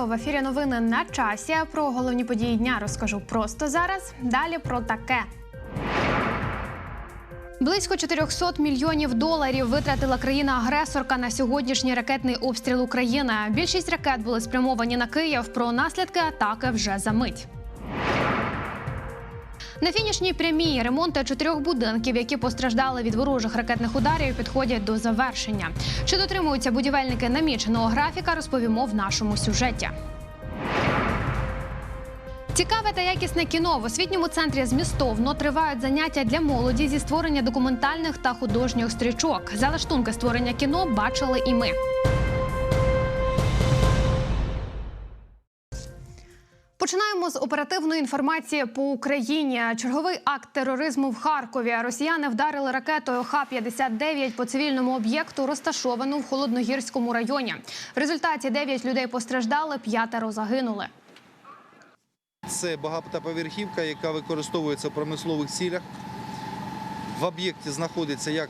Вітаю в ефірі. Новини на часі. Про головні події дня розкажу просто зараз. Далі про таке. Близько 400 мільйонів доларів витратила країна-агресорка на сьогоднішній ракетний обстріл України. Більшість ракет були спрямовані на Київ. Про наслідки атаки вже за мить. На фінішній прямій ремонти чотирьох будинків, які постраждали від ворожих ракетних ударів, підходять до завершення. Чи дотримуються будівельники наміченого графіка, розповімо в нашому сюжеті. Цікаве та якісне кіно в освітньому центрі змістовно тривають заняття для молоді зі створення документальних та художніх стрічок. Залаштунки створення кіно бачили і ми. Починаємо з оперативної інформації по Україні. Черговий акт тероризму в Харкові. Росіяни вдарили ракетою Х-59 по цивільному об'єкту, розташовану в холодногірському районі. В результаті 9 людей постраждали, п'ятеро загинули. Це багатоповерхівка, яка використовується в промислових цілях. В об'єкті знаходиться як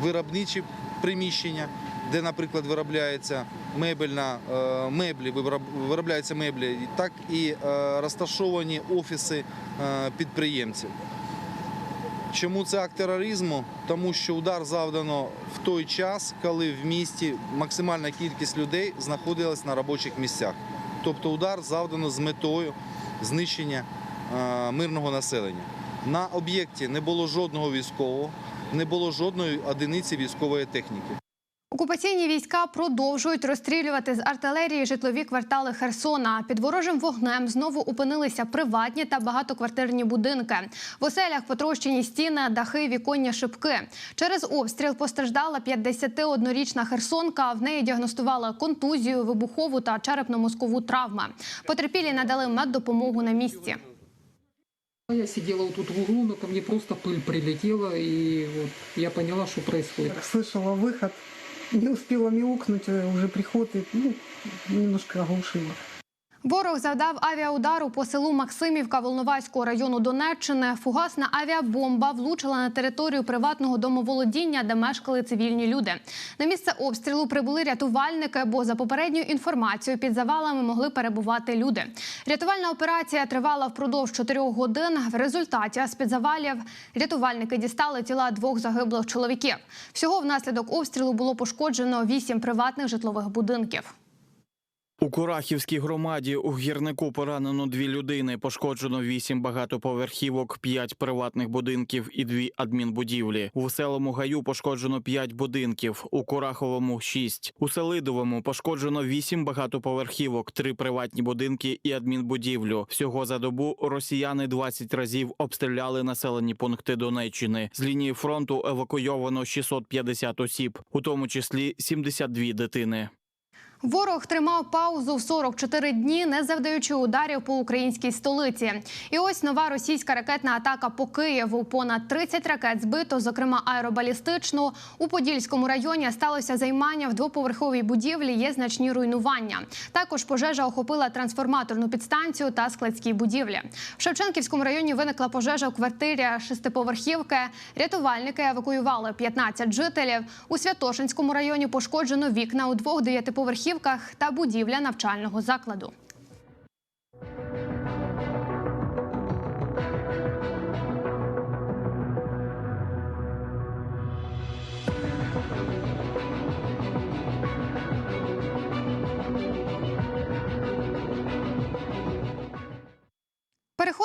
виробничі приміщення, де, наприклад, виробляється мебельна, е, меблі, виробляються меблі, так і е, розташовані офіси е, підприємців. Чому це акт тероризму? Тому що удар завдано в той час, коли в місті максимальна кількість людей знаходилась на робочих місцях. Тобто удар завдано з метою знищення мирного населення. На об'єкті не було жодного військового, не було жодної одиниці військової техніки. Окупаційні війська продовжують розстрілювати з артилерії житлові квартали Херсона. Під ворожим вогнем знову опинилися приватні та багатоквартирні будинки. В оселях потрощені стіни, дахи, віконні шибки. Через обстріл постраждала 51-річна херсонка. В неї діагностували контузію, вибухову та черепно-мозкову травми. Потерпілі надали меддопомогу на місці. Я сидела вот тут в углу, но ко мне просто пыль прилетела, и вот я поняла, что происходит. Слышала выход, не успела мяукнуть, уже приход и ну, немножко оглушила. Ворог завдав авіаудару по селу Максимівка Волноваського району Донеччини. Фугасна авіабомба влучила на територію приватного домоволодіння, де мешкали цивільні люди. На місце обстрілу прибули рятувальники, бо за попередньою інформацією під завалами могли перебувати люди. Рятувальна операція тривала впродовж чотирьох годин. В результаті з під завалів рятувальники дістали тіла двох загиблих чоловіків. Всього внаслідок обстрілу було пошкоджено вісім приватних житлових будинків. У Курахівській громаді у гірнику поранено дві людини. Пошкоджено вісім багатоповерхівок, п'ять приватних будинків і дві адмінбудівлі. У веселому гаю пошкоджено п'ять будинків. У Кураховому шість. У Селидовому пошкоджено вісім багатоповерхівок, три приватні будинки і адмінбудівлю. Всього за добу росіяни 20 разів обстріляли населені пункти Донеччини. З лінії фронту евакуйовано 650 осіб, у тому числі 72 дитини. Ворог тримав паузу в 44 дні, не завдаючи ударів по українській столиці. І ось нова російська ракетна атака по Києву. Понад 30 ракет збито, зокрема аеробалістичну. У Подільському районі сталося займання в двоповерховій будівлі. Є значні руйнування. Також пожежа охопила трансформаторну підстанцію та складські будівлі. В Шевченківському районі виникла пожежа у квартирі шестиповерхівки. Рятувальники евакуювали 15 жителів. У Святошинському районі пошкоджено вікна у двох дев'ятиповерхівках та будівля навчального закладу.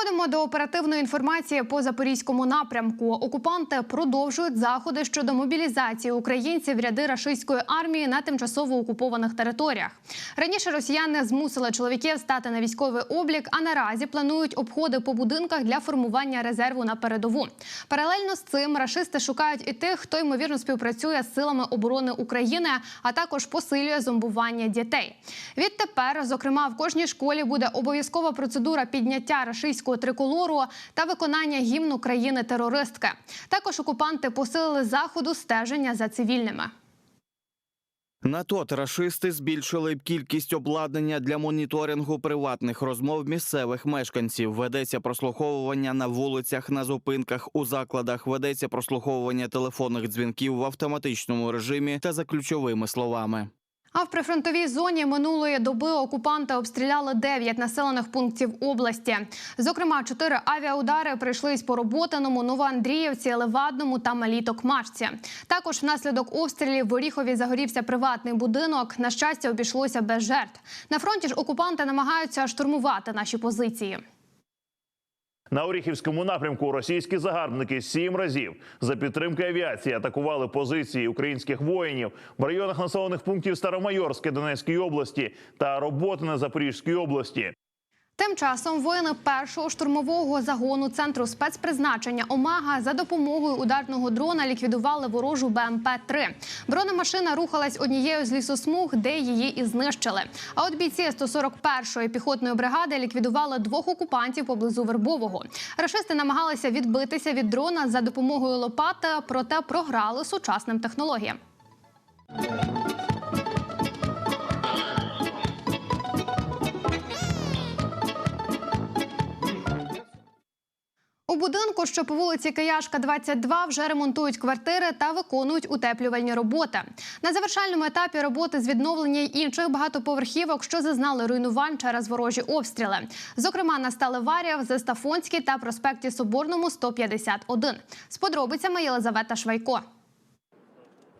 Переходимо до оперативної інформації по запорізькому напрямку. Окупанти продовжують заходи щодо мобілізації українців ряди рашистської армії на тимчасово окупованих територіях. Раніше росіяни змусили чоловіків стати на військовий облік, а наразі планують обходи по будинках для формування резерву на передову. Паралельно з цим рашисти шукають і тих, хто ймовірно співпрацює з силами оборони України, а також посилює зомбування дітей. Відтепер, зокрема, в кожній школі буде обов'язкова процедура підняття рашистського триколору та виконання гімну країни-терористки. Також окупанти посилили заходу стеження за цивільними. На тот рашисти збільшили кількість обладнання для моніторингу приватних розмов місцевих мешканців. Ведеться прослуховування на вулицях, на зупинках, у закладах. Ведеться прослуховування телефонних дзвінків в автоматичному режимі та за ключовими словами. А в прифронтовій зоні минулої доби окупанти обстріляли 9 населених пунктів області. Зокрема, чотири авіаудари прийшлись по Роботиному, Новоандріївці, Левадному та Малій Токмачці. Також внаслідок обстрілів в Оріхові загорівся приватний будинок. На щастя, обійшлося без жертв. На фронті ж окупанти намагаються штурмувати наші позиції. На Оріхівському напрямку російські загарбники сім разів за підтримки авіації атакували позиції українських воїнів в районах населених пунктів Старомайорське Донецької області та роботи на Запорізькій області. Тим часом воїни першого штурмового загону центру спецпризначення Омега за допомогою ударного дрона ліквідували ворожу БМП 3 Бронемашина рухалась однією з лісосмуг, де її і знищили. А от бійці 141-ї піхотної бригади ліквідували двох окупантів поблизу Вербового. Рашисти намагалися відбитися від дрона за допомогою лопати, проте програли сучасним технологіям. У будинку, що по вулиці Кияшка, 22, вже ремонтують квартири та виконують утеплювальні роботи. На завершальному етапі роботи з відновлення інших багатоповерхівок, що зазнали руйнувань через ворожі обстріли. Зокрема, на Сталеварія, в Зестафонській та проспекті Соборному 151. З подробицями Єлизавета Швайко.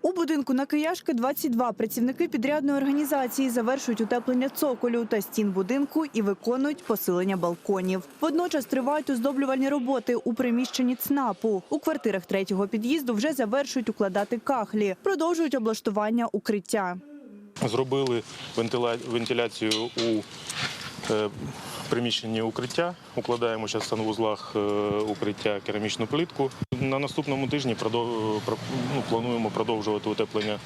У будинку на Кияшки 22 працівники підрядної організації завершують утеплення цоколю та стін будинку і виконують посилення балконів. Водночас тривають оздоблювальні роботи у приміщенні ЦНАПу. У квартирах третього під'їзду вже завершують укладати кахлі, продовжують облаштування укриття. Зробили вентиля- вентиляцію у приміщенні укриття. Укладаємо зараз в санвузлах е, укриття керамічну плитку. На наступному тижні ну, плануємо продовжувати утеплення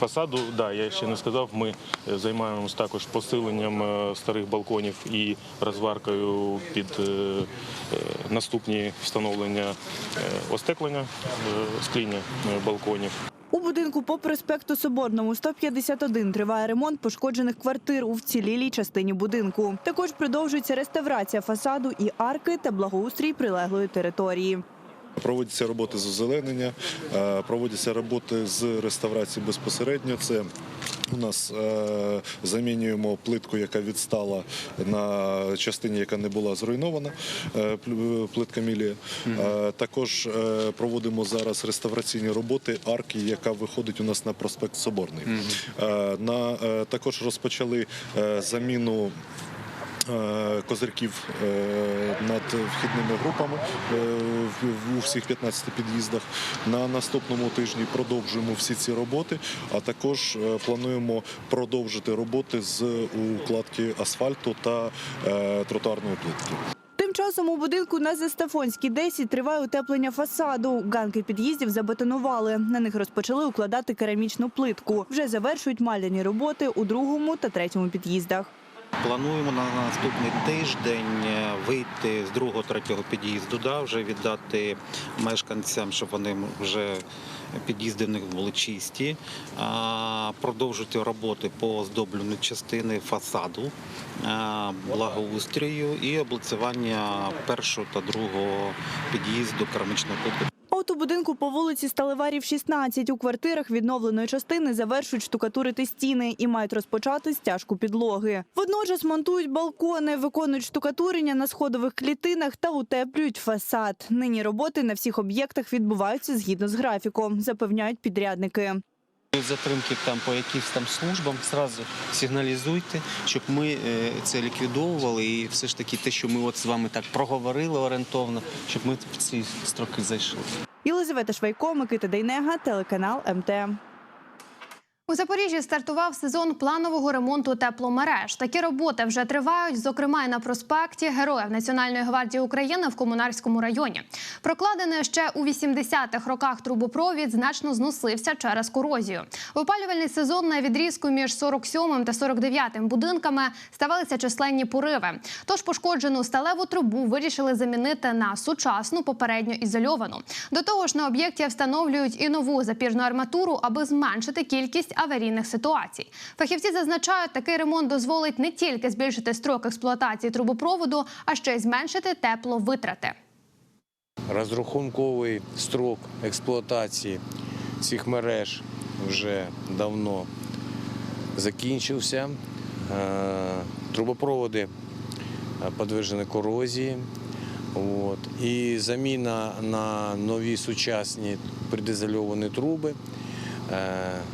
фасаду. Да, я ще не сказав. Ми е, займаємось також посиленням е, старих балконів і розваркою під е, е, наступні встановлення е, остеклення е, скління е, балконів. У будинку по проспекту Соборному 151 триває ремонт пошкоджених квартир у вцілілій частині будинку. Також продовжується реставрація фасаду і арки та благоустрій прилеглої території. Проводяться роботи з озеленення, е, проводяться роботи з реставрації безпосередньо. Це у нас е, замінюємо плитку, яка відстала на частині, яка не була зруйнована, е, плитка мілія. Е, Також проводимо зараз реставраційні роботи арки, яка виходить у нас на проспект Соборний. На, також розпочали заміну козирків е, над вхідними групами е, у всіх 15 під'їздах. На наступному тижні продовжуємо всі ці роботи, а також е, плануємо продовжити роботи з укладки асфальту та е, тротуарної плитки. Тим часом у будинку на Застафонській 10 триває утеплення фасаду. Ганки під'їздів забетонували. На них розпочали укладати керамічну плитку. Вже завершують маляні роботи у другому та третьому під'їздах. Плануємо на наступний тиждень е, вийти з другого третього під'їзду, да, вже віддати мешканцям, щоб вони вже під'їзди в них були чисті, а, продовжити роботи по оздобленню частини фасаду, а, благоустрою і облицювання першого та другого під'їзду керамічною плиткою. От у будинку по вулиці Сталеварів 16 у квартирах відновленої частини завершують штукатурити стіни і мають розпочати стяжку підлоги. Водночас монтують балкони, виконують штукатурення на сходових клітинах та утеплюють фасад. Нині роботи на всіх об'єктах відбуваються згідно з графіком, запевняють підрядники. Затримки там по якимсь там службам зразу сигналізуйте, щоб ми е, це ліквідовували, і все ж таки те, що ми от з вами так проговорили орієнтовно, щоб ми в ці строки зайшли. Єлизавета Швайко, Микита Дейнега, телеканал МТ. У Запоріжжі стартував сезон планового ремонту тепломереж. Такі роботи вже тривають, зокрема і на проспекті Героїв Національної гвардії України в Комунарському районі. Прокладений ще у 80-х роках трубопровід значно зносився через корозію. В Опалювальний сезон на відрізку між 47 та 49 будинками ставалися численні пориви. Тож пошкоджену сталеву трубу вирішили замінити на сучасну попередньо ізольовану. До того ж, на об'єкті встановлюють і нову запірну арматуру, аби зменшити кількість аварійних ситуацій. Фахівці зазначають, такий ремонт дозволить не тільки збільшити строк експлуатації трубопроводу, а ще й зменшити тепловитрати. Розрахунковий строк експлуатації цих мереж вже давно закінчився. Е, Трубопроводи е, підтверджені корозії. От. І заміна на нові сучасні предизольовані труби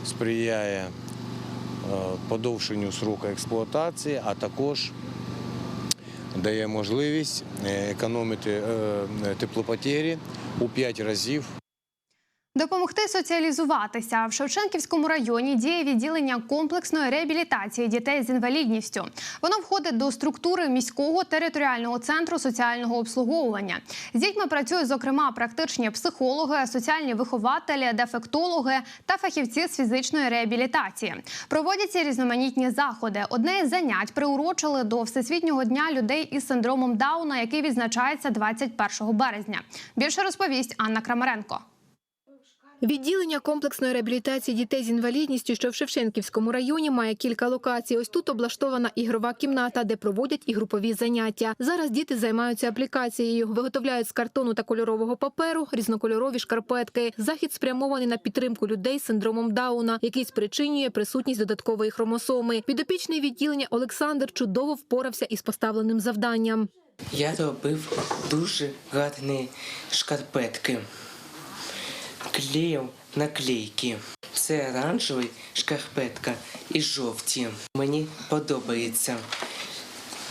сприяє е, подовшенню сроку експлуатації, а також дає можливість е, економити е, теплопотері у 5 разів Допомогти соціалізуватися в Шевченківському районі діє відділення комплексної реабілітації дітей з інвалідністю. Воно входить до структури міського територіального центру соціального обслуговування. З дітьми працюють зокрема практичні психологи, соціальні вихователі, дефектологи та фахівці з фізичної реабілітації. Проводяться різноманітні заходи. Одне із занять приурочили до Всесвітнього дня людей із синдромом Дауна, який відзначається 21 березня. Більше розповість Анна Крамаренко. Відділення комплексної реабілітації дітей з інвалідністю, що в Шевченківському районі, має кілька локацій. Ось тут облаштована ігрова кімната, де проводять і групові заняття. Зараз діти займаються аплікацією, виготовляють з картону та кольорового паперу різнокольорові шкарпетки. Захід спрямований на підтримку людей з синдромом Дауна, який спричинює присутність додаткової хромосоми. Підопічний відділення Олександр чудово впорався із поставленим завданням. Я робив дуже гарні шкарпетки. Клеїв наклейки. Це оранжевий шкарпетка і жовті. Мені подобається.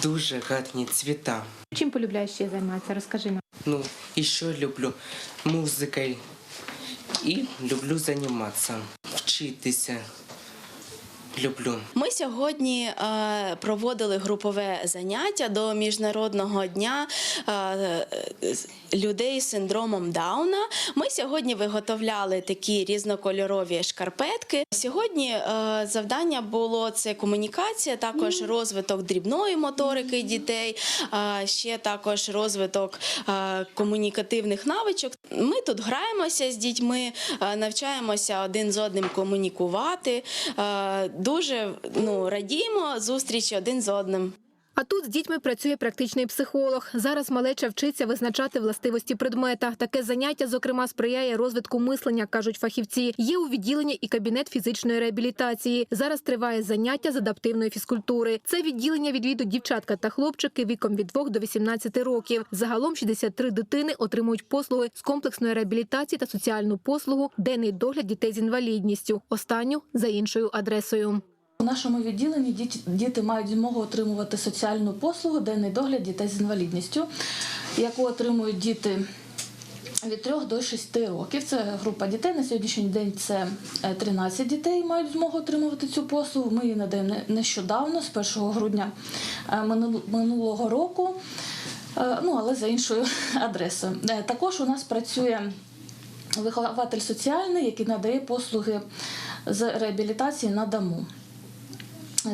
Дуже гарні цвіта. Чим полюбляєш ще займатися? Розкажи нам. Ну, і що люблю музикою. І люблю займатися, вчитися. Люблю. Ми сьогодні е, проводили групове заняття до міжнародного дня е, людей з синдромом Дауна. Ми сьогодні виготовляли такі різнокольорові шкарпетки. Сьогодні е, завдання було це комунікація, також розвиток дрібної моторики дітей, е, ще також розвиток е, комунікативних навичок. Ми тут граємося з дітьми, е, навчаємося один з одним комунікувати. Дуже ну, радіємо зустрічі один з одним. А тут з дітьми працює практичний психолог. Зараз малеча вчиться визначати властивості предмета. Таке заняття, зокрема, сприяє розвитку мислення, кажуть фахівці. Є у відділенні і кабінет фізичної реабілітації. Зараз триває заняття з адаптивної фізкультури. Це відділення відвідують дівчатка та хлопчики віком від 2 до 18 років. Загалом 63 дитини отримують послуги з комплексної реабілітації та соціальну послугу денний догляд дітей з інвалідністю. Останню за іншою адресою. У нашому відділенні діти, мають змогу отримувати соціальну послугу денний догляд дітей з інвалідністю, яку отримують діти від 3 до 6 років. Це група дітей. На сьогоднішній день це е, 13 дітей мають змогу отримувати цю послугу. Ми її надаємо нещодавно, з 1 грудня е, минулого року, Е, ну але за іншою адресою. Е, Також у нас працює вихователь соціальний, який надає послуги з реабілітації на дому.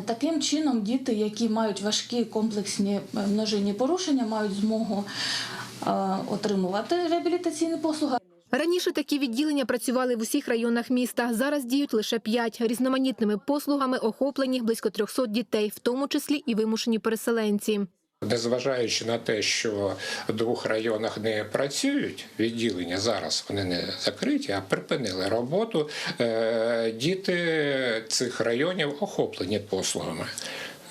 Таким чином, діти, які мають важкі комплексні е, множинні порушення, мають змогу е, отримувати реабілітаційні послуги. Раніше такі відділення працювали в усіх районах міста. Зараз діють лише п'ять. Різноманітними послугами охоплені близько 300 дітей, в тому числі і вимушені переселенці. Незважаючи на те, що в двох районах не працюють відділення, зараз вони не закриті, а припинили роботу. е, Діти цих районів охоплені послугами.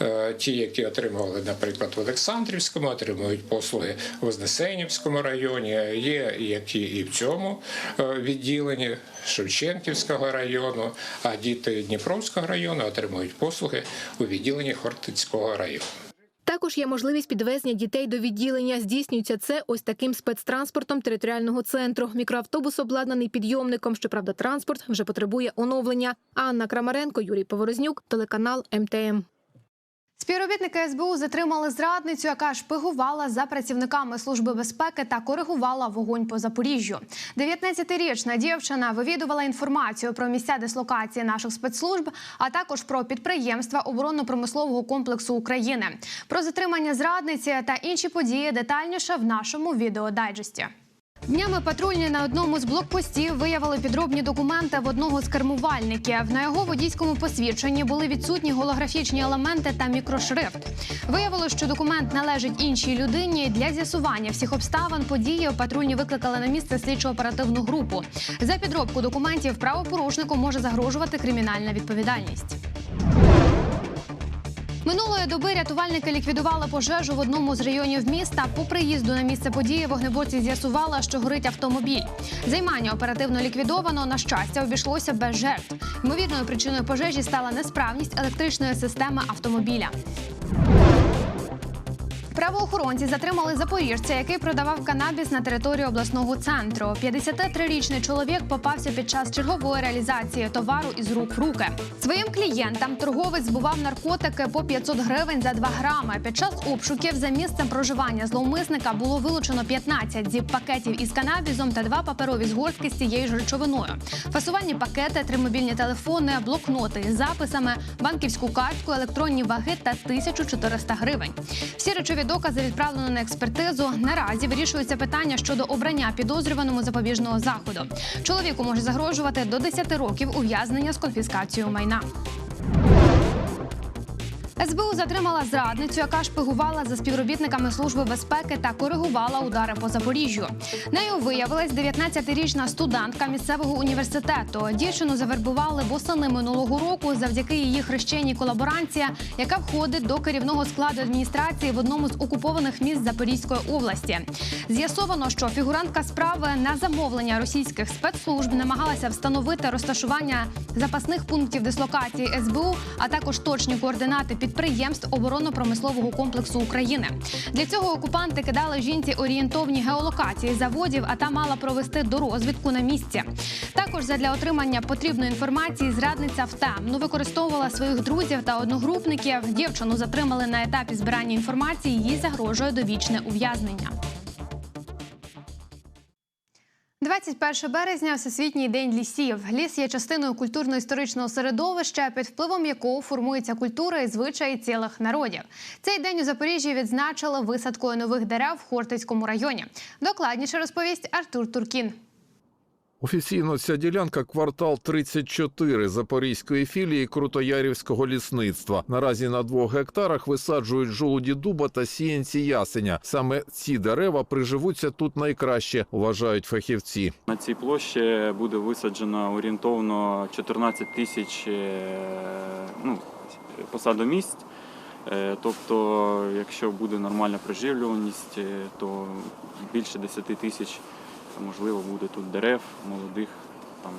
Е, Ті, які отримували, наприклад, в Олександрівському, отримують послуги в Вознесенівському районі. Є які і в цьому е, відділенні Шевченківського району. А діти Дніпровського району отримують послуги у відділенні Хортицького району. Також є можливість підвезення дітей до відділення. Здійснюється це ось таким спецтранспортом територіального центру. Мікроавтобус обладнаний підйомником. Щоправда, транспорт вже потребує оновлення. Анна Крамаренко, Юрій Поворознюк, телеканал МТМ. Співробітники СБУ затримали зрадницю, яка шпигувала за працівниками служби безпеки та коригувала вогонь по Запоріжжю. 19-річна дівчина вивідувала інформацію про місця дислокації наших спецслужб, а також про підприємства оборонно-промислового комплексу України. Про затримання зрадниці та інші події детальніше в нашому відеодайджесті. Днями патрульні на одному з блокпостів виявили підробні документи в одного з кермувальників. На його водійському посвідченні були відсутні голографічні елементи та мікрошрифт. Виявилось, що документ належить іншій людині. Для з'ясування всіх обставин події патрульні викликали на місце слідчо-оперативну групу. За підробку документів правопорушнику може загрожувати кримінальна відповідальність. Минулої доби рятувальники ліквідували пожежу в одному з районів міста. По приїзду на місце події вогнеборці з'ясували, що горить автомобіль. Займання оперативно ліквідовано. На щастя, обійшлося без жертв. Ймовірною причиною пожежі стала несправність електричної системи автомобіля. Правоохоронці затримали запоріжця, який продавав канабіс на території обласного центру. 53-річний чоловік попався під час чергової реалізації товару із рук в руки. Своїм клієнтам торговець збував наркотики по 500 гривень за 2 грами. Під час обшуків за місцем проживання зловмисника було вилучено 15 зіп-пакетів із канабізом та два паперові згортки з цією ж речовиною. Фасувальні пакети, три мобільні телефони, блокноти із записами, банківську картку, електронні ваги та 1400 гривень. Всі речові докази відправлено на експертизу. Наразі вирішується питання щодо обрання підозрюваному запобіжного заходу. Чоловіку може загрожувати до 10 років ув'язнення з конфіскацією майна. СБУ затримала зрадницю, яка шпигувала за співробітниками служби безпеки та коригувала удари по Запоріжжю. Нею виявилась 19-річна студентка місцевого університету. Дівчину завербували восени минулого року завдяки її хрещеній колаборанція, яка входить до керівного складу адміністрації в одному з окупованих міст Запорізької області. З'ясовано, що фігурантка справи на замовлення російських спецслужб намагалася встановити розташування запасних пунктів дислокації СБУ, а також точні координати підприємств оборонно-промислового комплексу України. Для цього окупанти кидали жінці орієнтовні геолокації заводів, а та мала провести до розвідку на місці. Також задля отримання потрібної інформації зрадниця втемно використовувала своїх друзів та одногрупників. Дівчину затримали на етапі збирання інформації. Їй загрожує довічне ув'язнення. 21 березня Всесвітній день лісів. Ліс є частиною культурно-історичного середовища, під впливом якого формується культура і звичаї цілих народів. Цей день у Запоріжжі відзначили висадкою нових дерев в Хортицькому районі. Докладніше розповість Артур Туркін. Офіційно ця ділянка квартал 34 Запорізької філії Крутоярівського лісництва. Наразі на двох гектарах висаджують жолуді дуба та сіянці ясеня. Саме ці дерева приживуться тут найкраще, вважають фахівці. На цій площі буде висаджено орієнтовно 14 тисяч е, ну, посадомісць. Е, Тобто, якщо буде нормальна приживлюваність, е, то більше 10 тисяч можливо буде тут дерев молодих. Там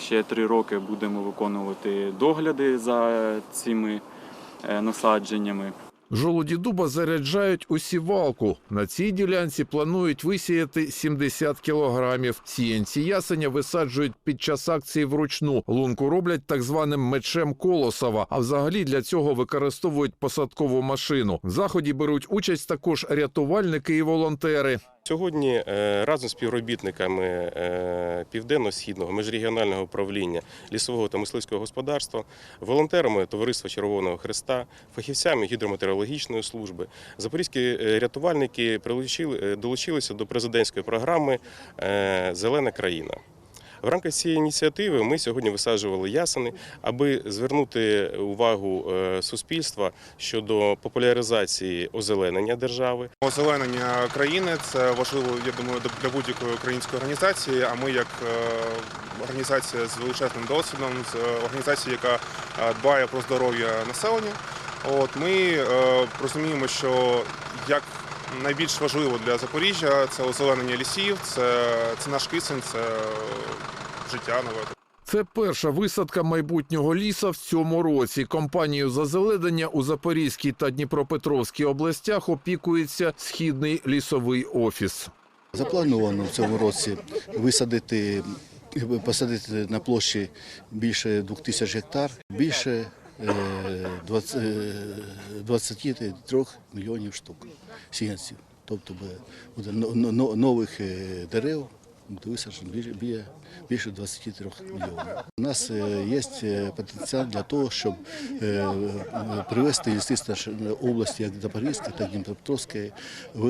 ще три роки будемо виконувати догляди за цими е, насадженнями. Жолуді дуба заряджають у сівалку. На цій ділянці планують висіяти 70 кілограмів. Сіянці ясеня висаджують під час акції вручну. Лунку роблять так званим мечем Колосова. А взагалі для цього використовують посадкову машину. В заході беруть участь також рятувальники і волонтери. Сьогодні е, разом з співробітниками е, Південно-Східного міжрегіонального управління лісового та мисливського господарства, волонтерами Товариства Червоного Христа, фахівцями гідрометеорологічної служби, запорізькі е, рятувальники долучилися до президентської програми Зелена країна. В рамках цієї ініціативи ми сьогодні висаджували ясени, аби звернути увагу е, суспільства щодо популяризації озеленення держави. Озеленення країни це важливо, я думаю, для будь-якої української організації. А ми, як е, організація з величезним досвідом, з організація, яка е, дбає про здоров'я населення, от ми розуміємо, що як найбільш важливо для Запоріжжя це озеленення лісів, це, це наш кисень, це життя нове. Це перша висадка майбутнього ліса в цьому році. Компанію зазеленення у Запорізькій та Дніпропетровській областях опікується східний лісовий офіс. Заплановано в цьому році висадити, посадити на площі більше 2000 гектар, більше 20, 23 мільйонів штук сіянців. Тобто буде- буде но- но- нових е, дерев буде висаджено більше- біля- більше 23 мільйонів. У нас е, є е, потенціал для того, щоб е, е, привести області, як Запорізька, так і Дніпропетровської, в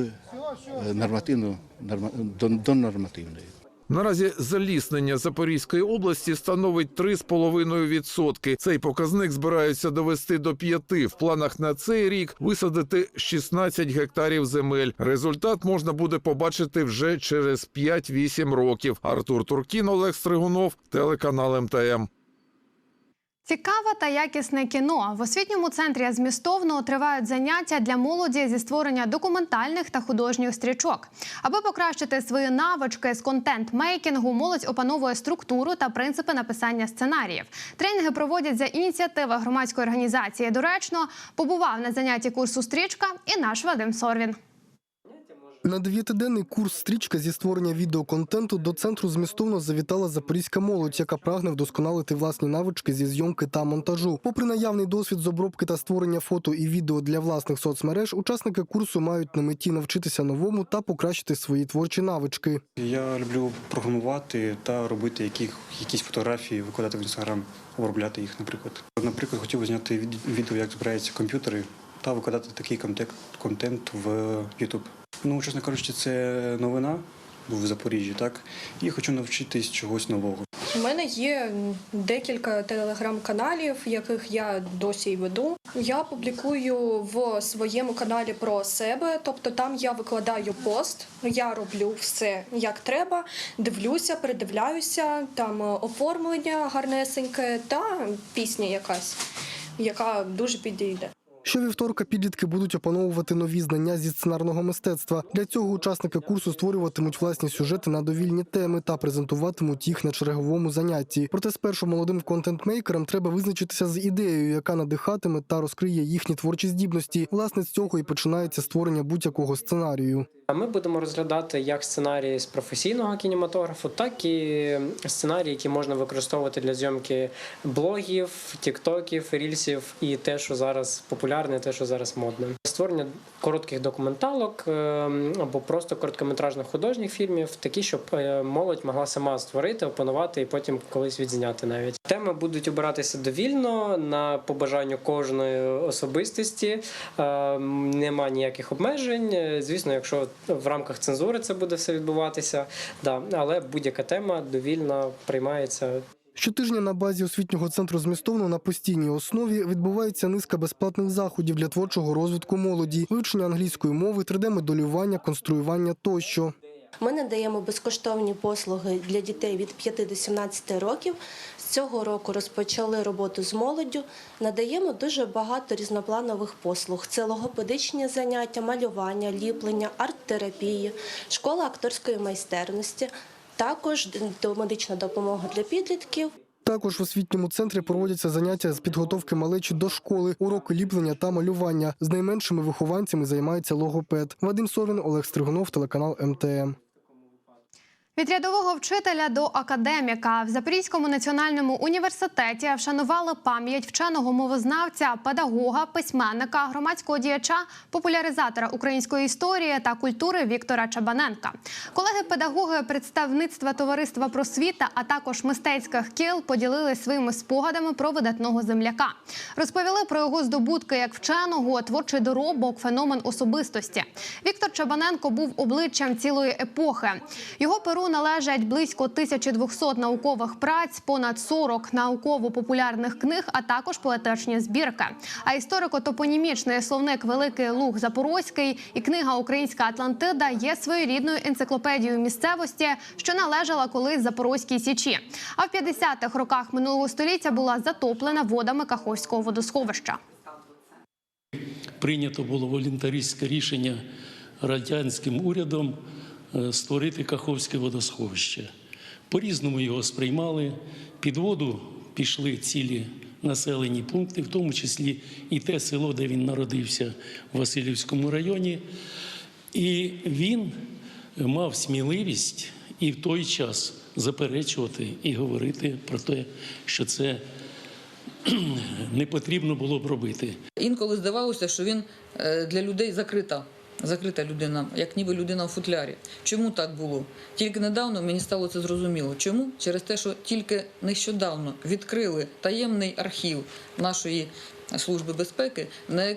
е, нормативну, норма- до, до нормативної. Наразі заліснення Запорізької області становить 3,5%. Цей показник збираються довести до 5%. В планах на цей рік висадити 16 гектарів земель. Результат можна буде побачити вже через 5-8 років. Артур Туркін, Олег Стригунов, телеканал МТМ. Цікаве та якісне кіно в освітньому центрі змістовно тривають заняття для молоді зі створення документальних та художніх стрічок. Аби покращити свої навички з контент-мейкінгу, молодь опановує структуру та принципи написання сценаріїв. Тренінги проводять за ініціативи громадської організації. Доречно побував на занятті курсу стрічка і наш Вадим Сорвін. На дев'ятиденний курс стрічка зі створення відеоконтенту до центру змістовно завітала запорізька молодь, яка прагне вдосконалити власні навички зі зйомки та монтажу. Попри наявний досвід з обробки та створення фото і відео для власних соцмереж, учасники курсу мають на меті навчитися новому та покращити свої творчі навички. Я люблю програмувати та робити яких, якісь фотографії, викладати в інстаграм, обробляти їх, наприклад. Наприклад, хотів би зняти від- відео, як збираються комп'ютери, та викладати такий контент в YouTube. Ну, чесно кажучи, це новина був в Запоріжжі, так? І хочу навчитись чогось нового. У мене є декілька телеграм-каналів, яких я досі й веду. Я публікую в своєму каналі про себе, тобто там я викладаю пост, я роблю все як треба, дивлюся, передивляюся, там оформлення гарнесеньке та пісня якась, яка дуже підійде. Щовівторка підлітки будуть опановувати нові знання зі сценарного мистецтва. Для цього учасники курсу створюватимуть власні сюжети на довільні теми та презентуватимуть їх на черговому занятті. Проте спершу молодим контент-мейкерам треба визначитися з ідеєю, яка надихатиме та розкриє їхні творчі здібності. Власне, з цього і починається створення будь-якого сценарію. Ми будемо розглядати як сценарії з професійного кінематографу, так і сценарії, які можна використовувати для зйомки блогів, тіктоків, рільсів і те, що зараз популярне, те, що зараз модне. Створення коротких документалок е, або просто короткометражних художніх фільмів, такі, щоб е, молодь могла сама створити, опанувати і потім колись відзняти навіть. Теми будуть обиратися довільно на побажанню кожної особистості. Е, Нема ніяких обмежень. Е, Звісно, якщо в рамках цензури це буде все відбуватися, да, але будь-яка тема довільно приймається Щотижня на базі освітнього центру змістовно на постійній основі відбувається низка безплатних заходів для творчого розвитку молоді, вивчення англійської мови, 3D-моделювання, конструювання тощо. Ми надаємо безкоштовні послуги для дітей від 5 до 17 років. З цього року розпочали роботу з молоддю. Надаємо дуже багато різнопланових послуг: це логопедичні заняття, малювання, ліплення, арт-терапії, школа акторської майстерності, також медична допомога для підлітків. Також в освітньому центрі проводяться заняття з підготовки малечі до школи, уроки ліплення та малювання. З найменшими вихованцями займається логопед. Вадим Сорвін, Олег Стригунов, телеканал МТМ. Від рядового вчителя до академіка в Запорізькому національному університеті вшанували пам'ять вченого мовознавця, педагога, письменника, громадського діяча, популяризатора української історії та культури Віктора Чабаненка. Колеги-педагоги представництва товариства просвіта, а також мистецьких кіл поділилися своїми спогадами про видатного земляка. Розповіли про його здобутки як вченого, творчий доробок, феномен особистості. Віктор Чабаненко був обличчям цілої епохи. Його перу належать близько 1200 наукових праць, понад 40 науково-популярних книг, а також поетичні збірки. А історико-топонімічний словник Великий Луг Запорозький і книга Українська Атлантида є своєрідною енциклопедією місцевості, що належала колись Запорозькій січі. А в 50-х роках минулого століття була затоплена водами Каховського водосховища. прийнято було волонтаристське рішення радянським урядом створити Каховське водосховище. По-різному його сприймали. Під воду пішли цілі населені пункти, в тому числі і те село, де він народився в Васильівському районі. І він мав сміливість і в той час заперечувати і говорити про те, що це не потрібно було б робити. Інколи здавалося, що він е, для людей закрита. Закрита людина, як ніби людина в футлярі. Чому так було? Тільки недавно мені стало це зрозуміло. Чому? Через те, що тільки нещодавно відкрили таємний архів нашої служби безпеки,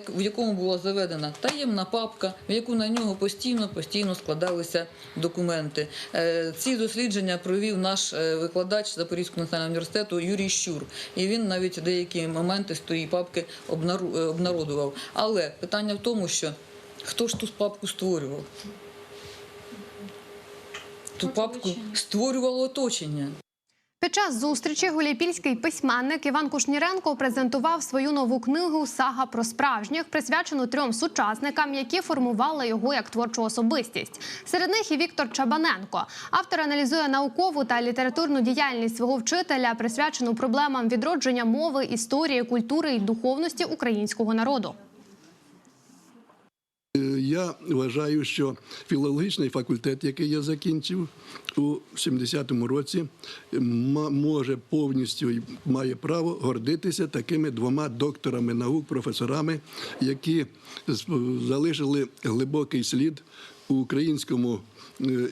в якому була заведена таємна папка, в яку на нього постійно постійно складалися документи. Е, Ці дослідження провів наш е, викладач Запорізького національного університету Юрій Щур, і він навіть деякі моменти з тої папки е, обнародував. Але питання в тому, що хто ж ту папку створював? Ту папку створювало оточення. Під час зустрічі гуляйпільський письменник Іван Кушніренко презентував свою нову книгу Сага про справжніх, присвячену трьом сучасникам, які формували його як творчу особистість. Серед них і Віктор Чабаненко. Автор аналізує наукову та літературну діяльність свого вчителя, присвячену проблемам відродження мови, історії, культури і духовності українського народу. Я вважаю, що філологічний факультет, який я закінчив у 70-му році, може повністю має право гордитися такими двома докторами наук, професорами, які залишили глибокий слід у українському е,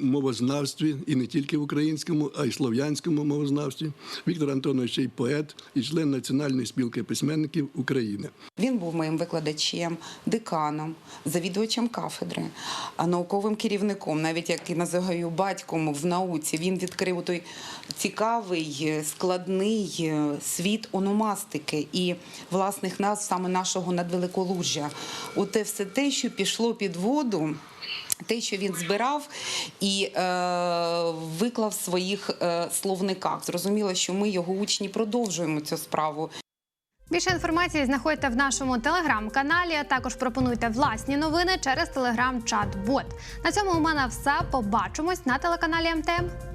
мовознавстві, і не тільки в українському, а й слов'янському мовознавстві. Віктор Антонович й поет і член Національної спілки письменників України. Він був моїм викладачем, деканом, завідувачем кафедри, а науковим керівником, навіть як і називаю батьком в науці. Він відкрив той цікавий, е, складний е, світ ономастики і власних назв саме нашого надвеликолужжя. Оте все те, що пішло під воду. Те, що він збирав і е, виклав в своїх е, словниках. Зрозуміло, що ми, його учні, продовжуємо цю справу. Більше інформації знаходите в нашому телеграм-каналі. а Також пропонуйте власні новини через телеграм-чат. Бот на цьому у мене все. Побачимось на телеканалі МТМ.